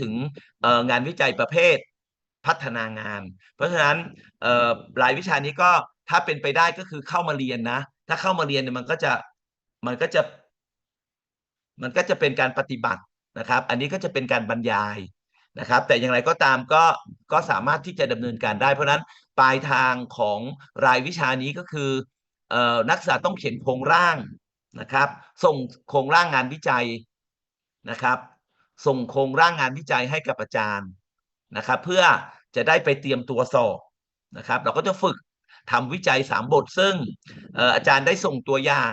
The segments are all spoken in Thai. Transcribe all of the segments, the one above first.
ถึงงานวิจัยประเภทพัฒนางาน เพราะฉะนั้นรายวิชานี้ก็ถ้าเป็นไปได้ก็คือเข้ามาเรียนนะ ถ้าเข้ามาเรียนเนี่ยมันก็จะมันก็จะมันก็จะเป็นการปฏิบัตินะครับ อันนี้ก็จะเป็นการบรรยายนะครับ แต่อย่างไรก็ตามก็ก็สามารถที่จะดำเนินการได้ เพราะฉะนั้นปลายทางของรายวิชานี้ก็คืออนักศึกษาต้องเขียนโครงร่างนะครับ ส่งโครงร่างงานวิจัยนะครับ ส่งโครงร่างงานวิจัยให้กับอาจารย์นะครับ เพื่อจะได้ไปเตรียมตัวสอบนะครับ เราก็จะฝึกทำวิจัยสามบทซึ่งอออาจารย์ได้ส่งตัวอย่าง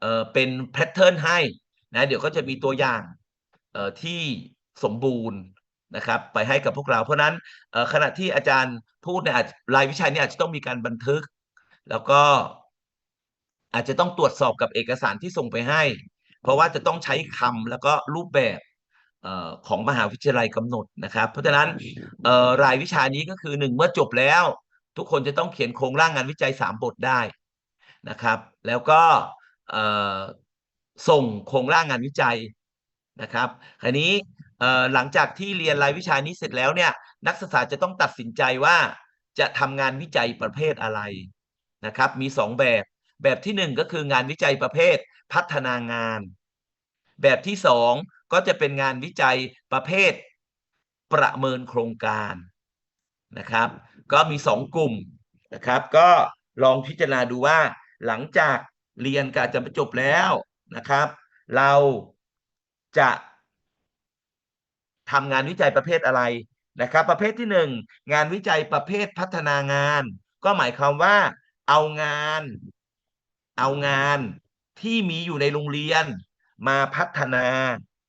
เเป็นแพทเทิร์นให้นะเดี๋ยวก็จะมีตัวอย่างที่สมบูรณ์นะครับ ไปให้กับพวกเรา เพราะนั้นขณะที่อาจารย์พูดเนี่ยรายวิชานี้อาจจะต้องมีการบันทึก แล้วก็อาจจะต้องตรวจสอบกับเอกสารที่ส่งไปให้ เพราะว่าจะต้องใช้คำแล้วก็รูปแบบ ของมหาวิทยาลัยกำหนดนะครับ เพราะฉะนั้นเอ่อรายวิชานี้ก็คือหนึ่งเมื่อจบแล้ว ทุกคนจะต้องเขียนโครงร่างงานวิจัยสามบทได้นะครับ แล้วก็เอ่อส่งโครงร่างงานวิจัยนะครับคราวนี้เอ่อหลังจากที่เรียนรายวิชานี้เสร็จแล้วเนี่ยนักศึกษาจะต้องตัดสินใจว่าจะทำงานวิจัยประเภทอะไรนะครับ มีสองแบบ แบบที่หนึ่งก็คืองานวิจัยประเภทพัฒนางาน แบบที่สอง ก็จะเป็นงานวิจัยประเภทประเมินโครงการนะครับ ก็มีสองกลุ่มนะครับ ก็ลองพิจารณาดูว่าหลังจากเรียนการจะจบแล้วนะครับ เราจะทำงานวิจัยประเภทอะไรนะครับ ประเภทที่หนึ่งงานวิจัยประเภทพัฒนางาน ก็หมายความว่าเอางาน เอางานที่มีอยู่ในโรงเรียนมาพัฒนา